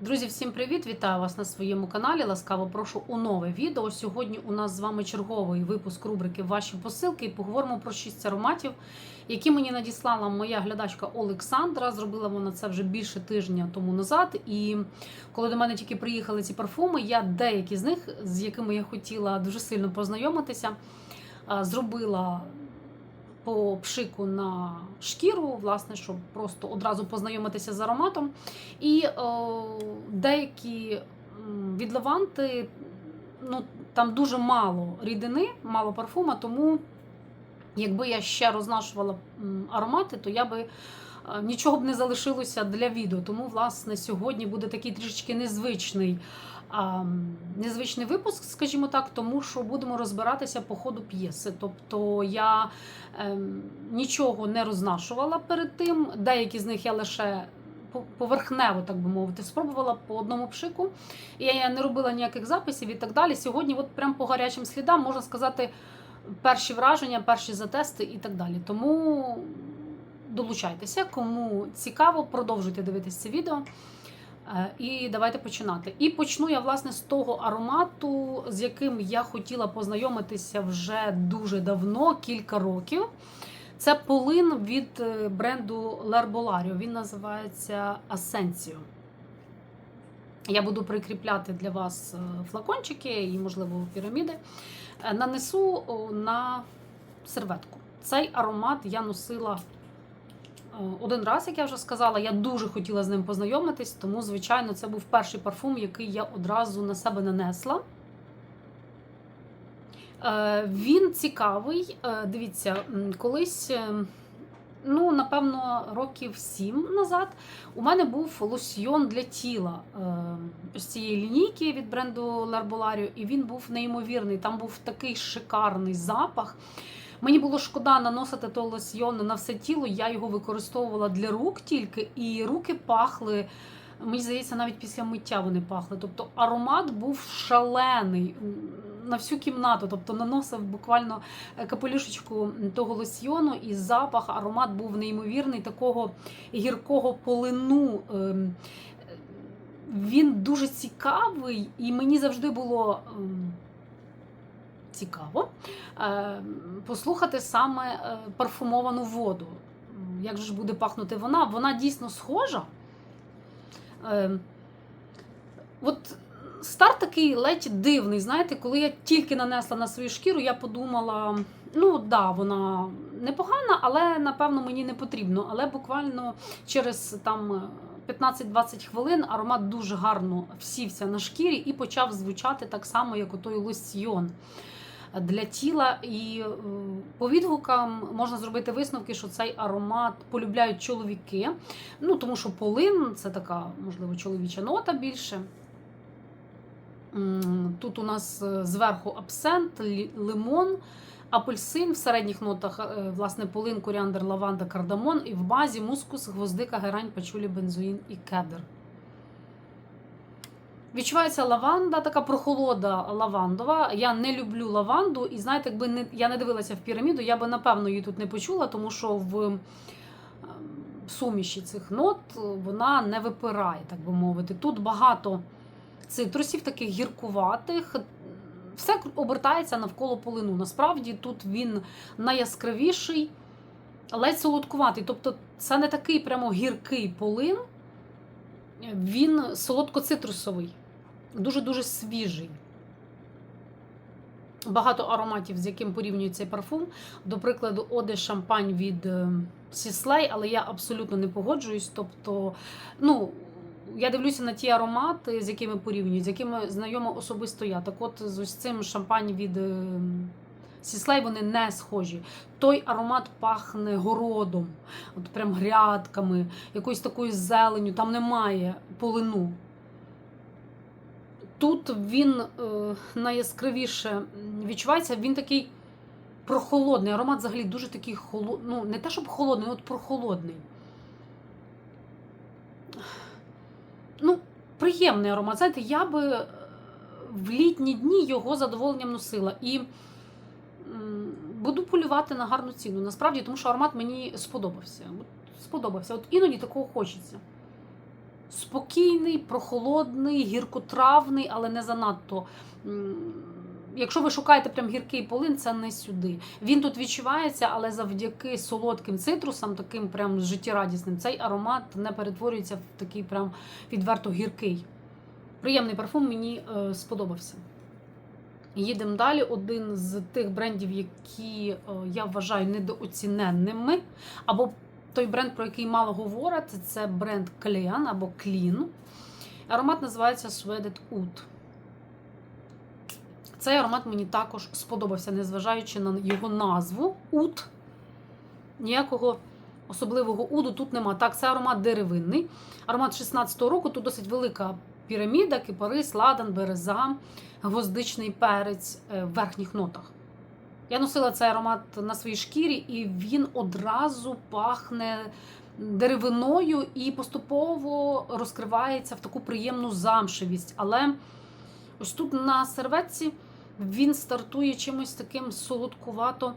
Друзі, всім привіт! Вітаю вас на своєму каналі. Ласкаво прошу у нове відео. Сьогодні у нас з вами черговий випуск рубрики Ваші посилки і поговоримо про шість ароматів, які мені надіслала моя глядачка Олександра. Зробила вона це вже більше тижня тому назад. І коли до мене тільки приїхали ці парфуми, я деякі з них, з якими я хотіла дуже сильно познайомитися, зробила по пшику на шкіру, власне, щоб просто одразу познайомитися з ароматом. І е, деякі м, від лаванти, ну там дуже мало рідини, мало парфума, тому якби я ще рознашувала аромати, то я би. е, Нічого б не залишилося для відео, тому власне сьогодні буде такий трішечки незвичний, незвичний випуск, скажімо так, тому що будемо розбиратися по ходу п'єси. Тобто я ем, нічого не рознашувала перед тим. Деякі з них я лише поверхнево, так би мовити, спробувала по одному пшику. І я не робила ніяких записів і так далі. Сьогодні, от прям по гарячим слідам, можна сказати, перші враження, перші затести і так далі. Тому долучайтеся, кому цікаво, продовжуйте дивитися це відео. Е, І давайте починати. І почну я власне з того аромату, з яким я хотіла познайомитися вже дуже давно, кілька років. Це полин від е, бренду L'Herbolario. Він називається Ascensio. Я буду прикріпляти для вас е, флакончики і, можливо, піраміди. Нанесу на серветку. Цей аромат я носила один раз, як я вже сказала, я дуже хотіла з ним познайомитись, тому, звичайно, це був перший парфум, який я одразу на себе нанесла. Е, Він цікавий. Е, Дивіться, колись, е, ну, напевно, років сім назад у мене був лосьйон для тіла е, з цієї лінійки від бренду L'Herbolario, і він був неймовірний. Там був такий шикарний запах. Мені було шкода наносити той лосьйон на все тіло. Я його використовувала для рук тільки, і руки пахли. Мені здається, навіть після миття вони пахли. Тобто аромат був шалений на всю кімнату. Тобто наносив буквально е, капелюшечку того лосьйону, і запах, аромат був неймовірний, такого гіркого полину. Ем, Він дуже цікавий, і мені завжди було. Цікаво е, послухати саме е, парфумовану воду. Як же ж буде пахнути вона? Вона дійсно схожа. Е, От старт такий ледь дивний. Знаєте, коли я тільки нанесла на свою шкіру, я подумала: ну да, вона непогана, але напевно мені не потрібно. Але буквально через там. 15-20 хвилин аромат дуже гарно всівся на шкірі і почав звучати так само, як отой лосьйон для тіла. І е, по відгукам можна зробити висновки, що цей аромат полюбляють чоловіки. Ну, тому що полин це така, можливо, чоловіча нота більше. Тут у нас е, зверху абсент, лимон, апельсин в середніх нотах, е, власне, полин, коріандр, лаванда, кардамон, і в базі мускус, гвоздика, герань, пачулі, бензоїн і кедр. Відчувається лаванда, така прохолода лавандова. Я не люблю лаванду, і знаєте, якби не, я не дивилася в піраміду, я би напевно її тут не почула, тому що в ем, суміші цих нот вона не випирає, так би мовити. Тут багато цитрусів, таких гіркуватих. Все обертається навколо полину. Насправді тут він найяскравіший, ледь солодкуватий. Тобто це не такий прямо гіркий полин, він солодко-цитрусовий, дуже-дуже свіжий. Багато ароматів, з яким порівнюють цей парфум. До прикладу, Оде Шампань від Сіслей, але я абсолютно не погоджуюсь. Тобто, ну, я дивлюся на ті аромати, з якими порівнюють, з якими знайома особисто я. Так от з ось цим шампань від Сіслей вони не схожі. Той аромат пахне городом, от прям грядками, якоюсь такою зеленю, там немає полину. Тут він е, найяскравіше відчувається, він такий прохолодний. Аромат взагалі дуже такий холодний. Ну, не те, щоб холодний, от прохолодний. Ну, приємний аромат. Знаєте, я би е, в літні дні його задоволенням носила. І буду полювати на гарну ціну. Насправді, тому що аромат мені сподобався. Сподобався. От іноді такого хочеться. Спокійний, прохолодний, гіркотравний, але не занадто. Якщо ви шукаєте прям гіркий полин, це не сюди. Він тут відчувається, але завдяки солодким цитрусам, таким прям життєрадісним, цей аромат не перетворюється в такий прям відверто гіркий. Приємний парфум мені е, сподобався. Їдемо далі. Один з тих брендів, які е, я вважаю недооціненними, або той бренд, про який мало говорять, це бренд Clean або Clean. Аромат називається Sweated Oud. Цей аромат мені також сподобався, незважаючи на його назву Уд. Ніякого особливого уду тут нема. Так, це аромат деревинний. Аромат 16-го року, тут досить велика піраміда, кипарис, ладан, береза, гвоздичний перець е, в верхніх нотах. Я носила цей аромат на своїй шкірі, і він одразу пахне деревиною і поступово розкривається в таку приємну замшевість. Але ось тут на серветці він стартує чимось таким солодкувато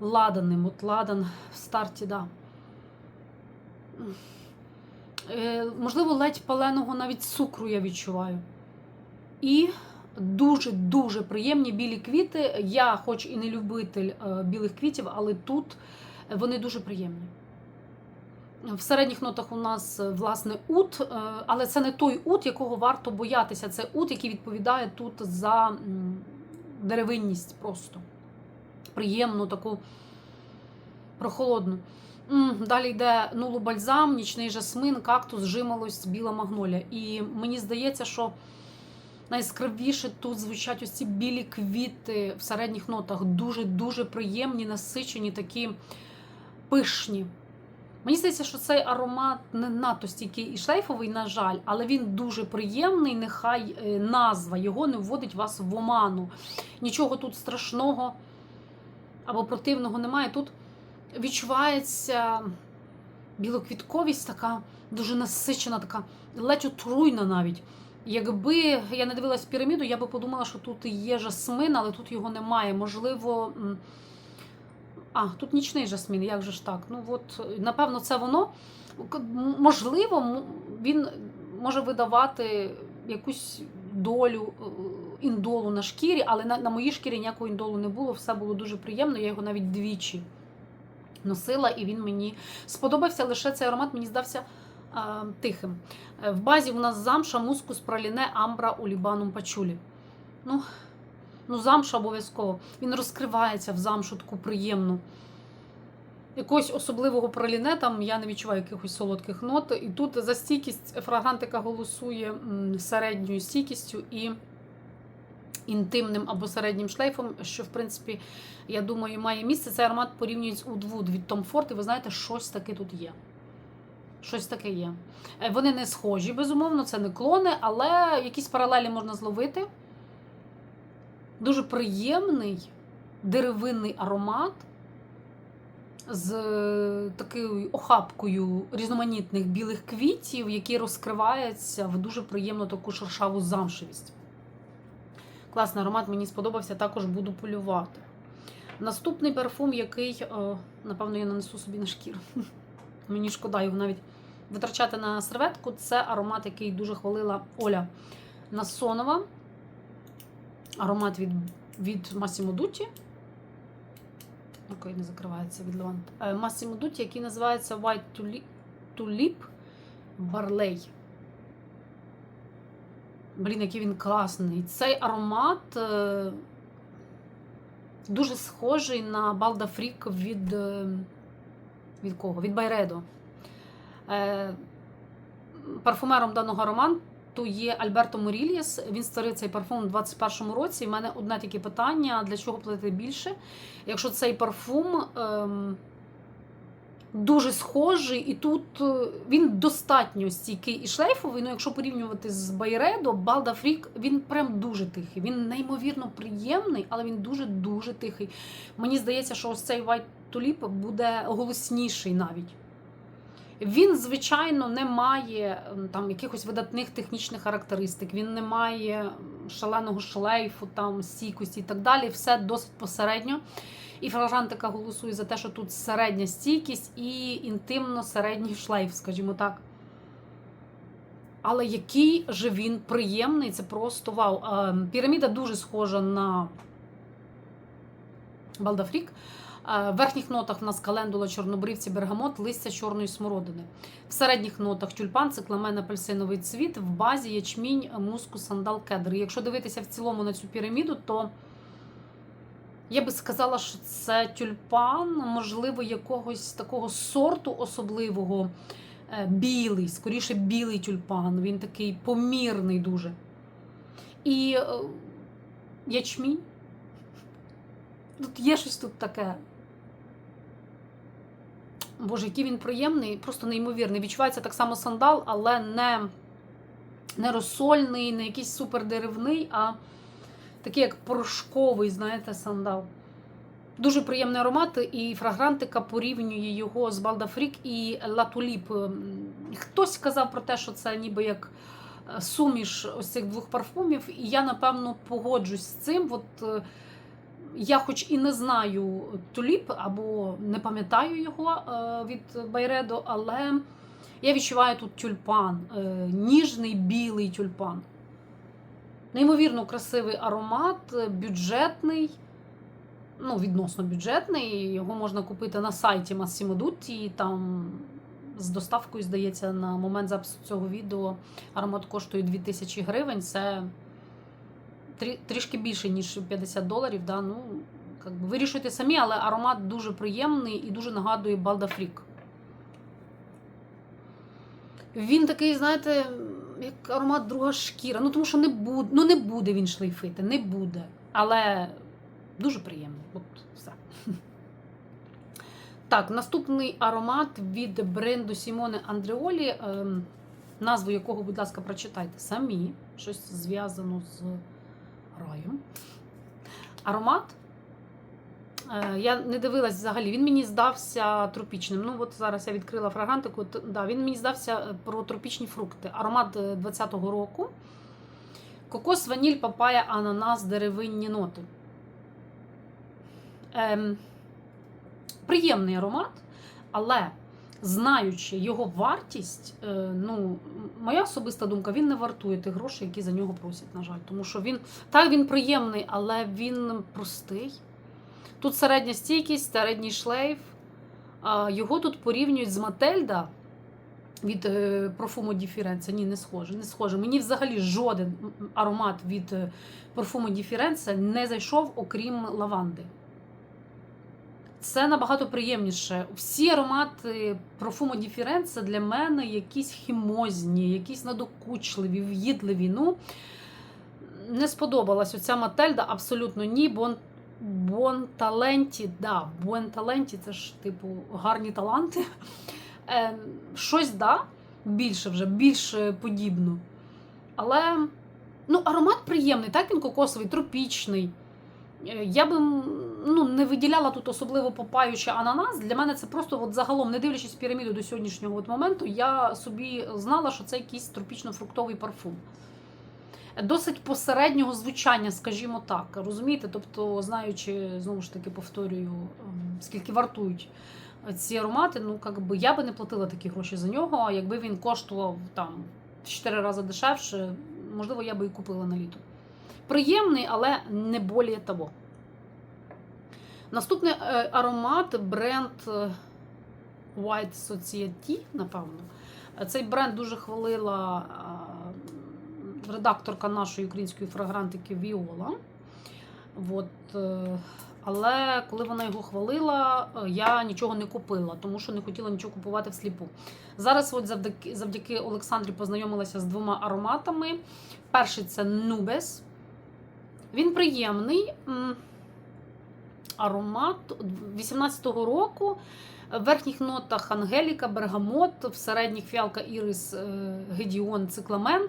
ладаним. От ладан в старті, да. Е, можливо, ледь паленого навіть цукру я відчуваю. І дуже-дуже приємні білі квіти. Я, хоч і не любитель е, білих квітів, але тут вони дуже приємні. В середніх нотах у нас е, власне ут, е, але це не той ут, якого варто боятися. Це ут, який відповідає тут за деревинність просто. Приємну, таку прохолодну. Далі йде нулу бальзам, нічний жасмин, кактус, жимолость, біла магнолія. І мені здається, що найяскравіше тут звучать ось ці білі квіти в середніх нотах. Дуже-дуже приємні, насичені, такі пишні. Мені здається, що цей аромат не надто стійкий і шлейфовий, на жаль, але він дуже приємний. Нехай е, назва його не вводить вас в оману. Нічого тут страшного або противного немає. Тут відчувається білоквітковість, така дуже насичена, така ледь отруйна навіть. Якби я не дивилась піраміду, я би подумала, що тут є жасмин, але тут його немає. Можливо. а, тут нічний жасмін, як же ж так? Ну от, напевно, це воно. Можливо, він може видавати якусь долю е, індолу на шкірі, але на, на моїй шкірі ніякого індолу не було. Все було дуже приємно. Я його навіть двічі носила, і він мені сподобався. Лише цей аромат мені здався тихим. Е, В базі у нас замша, мускус, праліне, амбра, улібанум, пачулі. Ну, Ну, замша обов'язково. Він розкривається в замшу таку приємну. Якогось особливого праліне там я не відчуваю якихось солодких нот. І тут за стійкість фрагрантика голосує середньою стійкістю і інтимним або середнім шлейфом, що, в принципі, я думаю, має місце. Цей аромат порівнюють з Oud Wood від Tom Ford, і ви знаєте, щось таке тут є. Щось таке є. Е, Вони не схожі, безумовно, це не клони, але якісь паралелі можна зловити. Дуже приємний деревинний аромат з е, такою охапкою різноманітних білих квітів, які розкриваються в дуже приємну таку шершаву замшевість. Класний аромат, мені сподобався, також буду полювати. Наступний парфум, який, е, напевно, я нанесу собі на шкіру. Мені шкода його навіть витрачати на серветку. Це аромат, який дуже хвалила Оля Насонова. Аромат від, від Massimo Dutti. Окей, не закривається від Левант. Е, Massimo Dutti, який називається White Tulip, Barley. Блін, який він класний. Цей аромат е, дуже схожий на Балда Фрік від, е, від кого? Від Байредо. Е, парфумером даного аромату є Альберто Морільєс. Він створив цей парфум у 2021 році. І в мене одне таке питання: для чого платити більше? Якщо цей парфум ем, дуже схожий, і тут е, він достатньо стійкий і шлейфовий. Ну, якщо порівнювати з Байредо, Балда Фрік, він прям дуже тихий. Він неймовірно приємний, але він дуже-дуже тихий. Мені здається, що ось цей White Tulip буде голосніший навіть. Він, звичайно, не має там якихось видатних технічних характеристик, він не має шаленого шлейфу, там стійкості і так далі. Все досить посередньо. І фрагрантика голосує за те, що тут середня стійкість і інтимно середній шлейф, скажімо так. Але який же він приємний, це просто вау. Піраміда дуже схожа на Балдафрік. В верхніх нотах в нас календула, чорнобривці, бергамот, листя чорної смородини. В середніх нотах тюльпан, цикламен, апельсиновий цвіт, в базі ячмінь, муску, сандал, кедр. Якщо дивитися в цілому на цю піраміду, то я би сказала, що це тюльпан, можливо, якогось такого сорту особливого. Е, Білий, скоріше білий тюльпан. Він такий помірний дуже. І е, ячмінь. Тут є щось тут таке. Боже, який він приємний, просто неймовірний. Відчувається так само сандал, але не, не розсольний, не якийсь супердеревний, а такий як порошковий, знаєте, сандал. Дуже приємний аромат, і фрагрантика порівнює його з Балдафрік і Латуліп. Хтось сказав про те, що це ніби як е, суміш ось цих двох парфумів, і я напевно погоджусь з цим. От е, я, хоч і не знаю туліп, або не пам'ятаю його е, від Байредо, але я відчуваю тут тюльпан, е, ніжний білий тюльпан. Неймовірно красивий аромат, е, бюджетний, ну, відносно бюджетний. Його можна купити на сайті Massimo Там з доставкою, здається, на момент запису цього відео аромат коштує 2000 гривень. Це трі- трішки більше, ніж 50 доларів. Да? Ну, как би, вирішуйте самі, але аромат дуже приємний і дуже нагадує Балдафрік. Він такий, знаєте, як аромат друга шкіра. Ну, тому що не буде, ну, не буде він шлейфити, не буде. Але дуже приємний. От все. Так, наступний аромат від бренду Сімоне Андреолі, ем, назву якого, будь ласка, прочитайте самі. Щось зв'язано з раєм. Аромат. Е, Я не дивилась взагалі. Він мені здався тропічним. Ну, от зараз я відкрила фрагрантику. т- Да, він мені здався е, про тропічні фрукти. Аромат е, 20-го року. Кокос, ваніль, папая, ананас, деревинні ноти. Ем, приємний аромат, але знаючи його вартість, е, ну, моя особиста думка, він не вартує тих грошей, які за нього просять, на жаль. Тому що він так він приємний, але він простий. Тут середня стійкість, середній шлейф. Його тут порівнюють з Мательда від е, di Firenze. Ні, не схоже. Не схоже. Мені взагалі жоден аромат від е, di Firenze не зайшов, окрім лаванди. Це набагато приємніше. Всі аромати Profumo di Firenze для мене якісь хімозні, якісь надокучливі, в'їдливі. Ну, не сподобалась оця Мательда абсолютно ні. Бон, бон таленті, да, бон таленті це ж типу гарні таланти. Е, щось да, більше вже, більш е, подібно. Але ну, аромат приємний, так він кокосовий, тропічний. Е, Я би ну, не виділяла тут особливо папаю чи ананас. Для мене це просто от загалом, не дивлячись піраміду до сьогоднішнього от моменту, я собі знала, що це якийсь тропічно-фруктовий парфум. Досить посереднього звучання, скажімо так. Розумієте? Тобто, знаючи, знову ж таки, повторюю, ем, скільки вартують ці аромати, ну, как би, я би не платила такі гроші за нього. Якби він коштував там в 4 рази дешевше, можливо, я би і купила на літо. Приємний, але не боліє того. Наступний е, аромат бренд е, White Society, напевно. Е, Цей бренд дуже хвалила редакторка нашої української фрагрантики Віола. От, але коли вона його хвалила, я нічого не купила, тому що не хотіла нічого купувати всліпу. Зараз, от завдяки, завдяки Олександрі, познайомилася з двома ароматами. Перший це Nubes. Він приємний. Аромат 18-го року. В верхніх нотах Ангеліка, Бергамот, в середніх фіалка Ірис, е, Гедіон, Цикламен, е,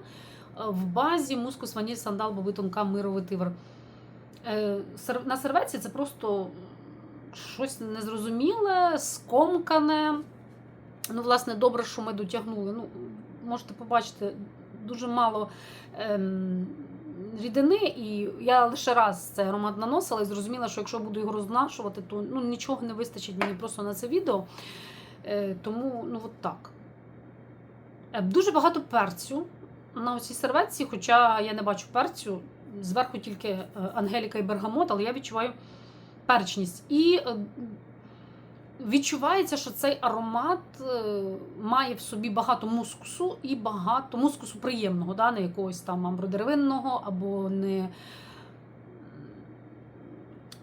в базі мускус, ваніль, сандал, боби, тонка, мировий тивр. Е, На серветці це просто щось незрозуміле, скомкане. Ну, власне, добре, що ми дотягнули. Ну, можете побачити, дуже мало ем, рідини, і я лише раз цей аромат наносила і зрозуміла, що якщо буду його рознашувати, то ну, нічого не вистачить мені просто на це відео. Е, тому, ну, от так. Е, Дуже багато перцю. на оцій серветці, хоча я не бачу перцю, зверху тільки е, Ангеліка і Бергамот, але я відчуваю перчність. І е, відчувається, що цей аромат е, має в собі багато мускусу і багато мускусу приємного, да, не якогось там амбродеревинного або не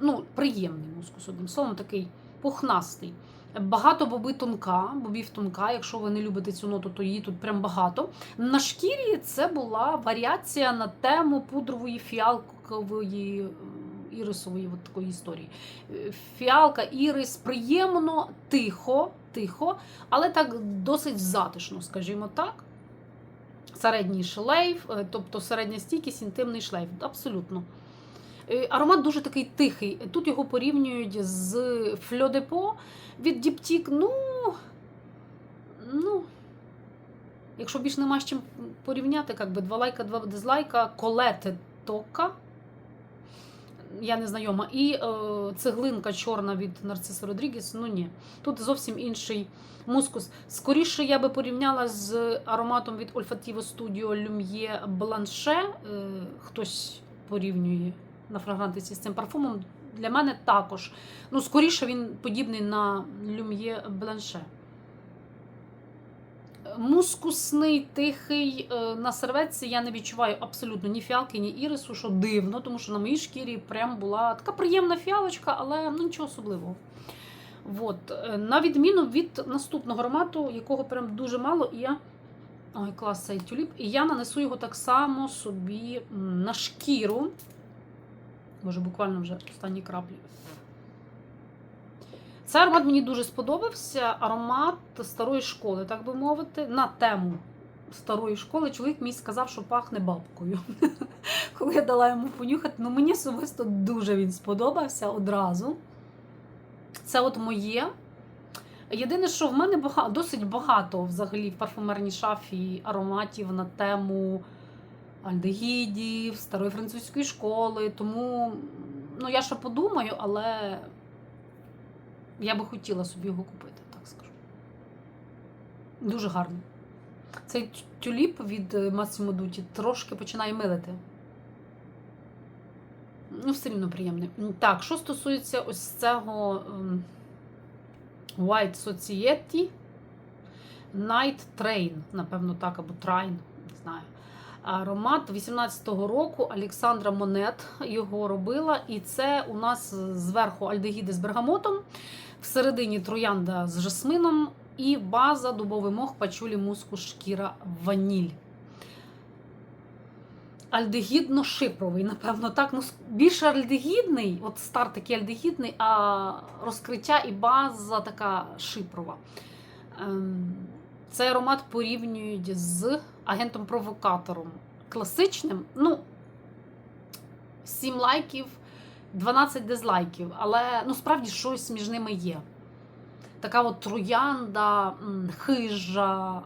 ну, приємний мускус, одним словом, такий пухнастий. Багато боби тонка, бобів тонка. Якщо ви не любите цю ноту, то її тут прям багато. На шкірі це була варіація на тему пудрової фіалкової ірисової от такої історії. Е, Фіалка, ірис приємно, тихо, тихо, але так досить затишно, скажімо так. Середній шлейф, е, тобто середня стійкість, інтимний шлейф. Абсолютно. Е, Аромат дуже такий тихий. Тут його порівнюють з Фльодепо від Діптік. Ну, ну, якщо більш нема з чим порівняти, як би два лайка, два дизлайка, колете тока. Я не знайома. І е, цеглинка чорна від Нарциса Родрігес. Ну ні. Тут зовсім інший мускус. Скоріше я би порівняла з ароматом від Olfativo Studio Lumiere Blanche. Е, хтось порівнює на фрагрантиці з цим парфумом. Для мене також. Ну, скоріше він подібний на Lumiere Blanche. Мускусний, тихий е, на серветці я не відчуваю абсолютно ні фіалки, ні ірису, що дивно, тому що на моїй шкірі прям була така приємна фіалочка, але ну, нічого особливого. От. е, На відміну від наступного аромату, якого прям дуже мало, і я. Ой, клас цей тюліп. І я нанесу його так само собі на шкіру. Може, буквально вже останні краплі. Цей аромат мені дуже сподобався. Аромат старої школи, так би мовити, на тему старої школи. Чоловік мій сказав, що пахне бабкою. Коли я дала йому понюхати, ну мені особисто дуже він сподобався одразу. Це от моє. Єдине, що в мене багато, досить багато взагалі в парфумерній шафі ароматів на тему альдегідів, старої французької школи. Тому ну, я ще подумаю, але я би хотіла собі його купити, так скажу. Дуже гарний. Цей тюліп від е, Massimo Dutti трошки починає милити. Ну, все рівно приємний. Так, що стосується ось цього ем, White Society Night Train, напевно, так, або Train, не знаю. Аромат 18-го року Олександра Монет його робила. І це у нас зверху альдегіди з бергамотом, всередині троянда з жасмином і база дубовий мох, пачулі, муску, шкіра, ваніль. Альдегідно-шипровий, напевно, так. Ну, більше альдегідний, от старт такий альдегідний, а розкриття і база така шипрова. Ем, Цей аромат порівнюють з агентом-провокатором. Класичним, ну, 7 лайків, 12 дизлайків, але ну, справді щось між ними є. Така от троянда, хижа,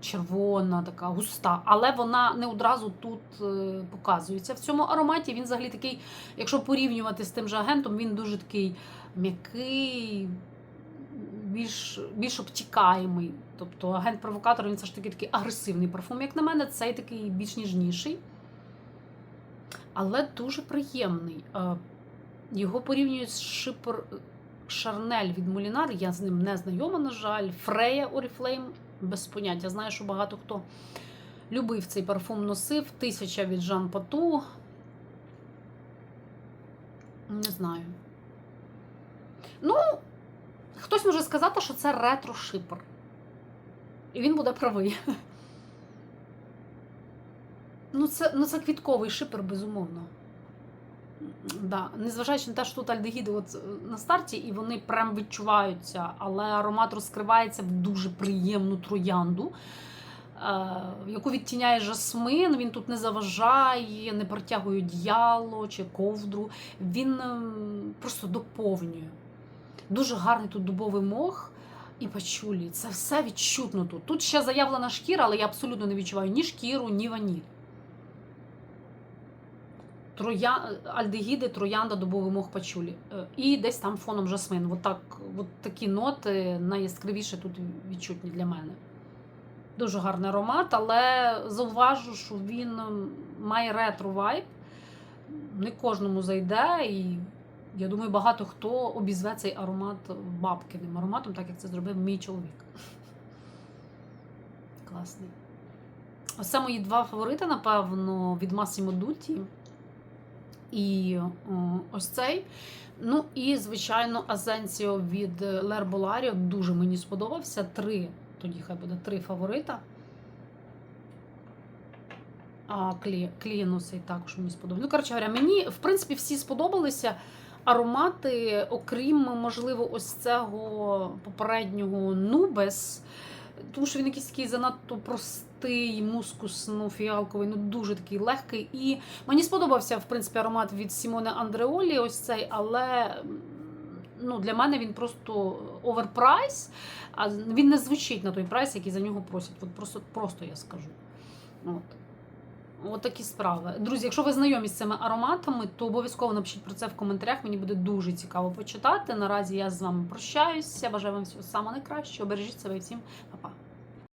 червона, така густа, але вона не одразу тут е, показується. В цьому ароматі він взагалі такий, якщо порівнювати з тим же агентом, він дуже такий м'який, більш, більш обтікаємий. Тобто агент-провокатор він все ж таки такий агресивний парфум. Як на мене, цей такий більш ніжніший. Але дуже приємний. Його порівнюють з шипр Шарнель від Мулінар. Я з ним не знайома, на жаль. Фрея Oriflame без поняття. Знаю, що багато хто любив цей парфум, носив. Тисяча від Жан Пату. Не знаю. Ну, хтось може сказати, що це ретро-шипр. І він буде правий. Ну, це, ну, це квітковий шипер, безумовно. Да. Незважаючи на те, що тут альдегіди от е, на старті, і вони прям відчуваються, але аромат розкривається в дуже приємну троянду, е, яку відтіняє жасмин. Він тут не заважає, не протягує діяло чи ковдру. Він ем, просто доповнює. Дуже гарний тут дубовий мох і пачулі. Це все відчутно тут. Тут ще заявлена шкіра, але я абсолютно не відчуваю ні шкіру, ні ваніль. Троя... Альдегіди, троянда, дубовий мох пачулі. Е, І десь там фоном жасмин. От, так, от такі ноти найяскравіше тут відчутні для мене. Дуже гарний аромат, але зауважу, що він ем, має ретро вайб. Не кожному зайде, і я думаю, багато хто обізве цей аромат бабкиним ароматом, так як це зробив мій чоловік. Класний. Ось це мої два фаворити, напевно, від Massimo Dutti. І ось цей. Ну і, звичайно, Азенсіо від Лерболаріо дуже мені сподобався. Три, тоді хай буде три фаворита. А клі, клієну цей також мені сподобався. Ну, коротше говоря, мені, в принципі, всі сподобалися аромати, окрім, можливо, ось цього попереднього Нубес. Тому що він якийсь такий занадто простий, мускусно фіалковий, ну дуже такий легкий. І мені сподобався, в принципі, аромат від Сімоне Андреолі, ось цей, але ну, для мене він просто оверпрайс, а він не звучить на той прайс, який за нього просять. От просто, просто я скажу. От. От такі справи. Друзі, якщо ви знайомі з цими ароматами, то обов'язково напишіть про це в коментарях. Мені буде дуже цікаво почитати. Наразі я з вами прощаюся. Бажаю вам всього самого найкращого. Бережіть себе і всім па-па.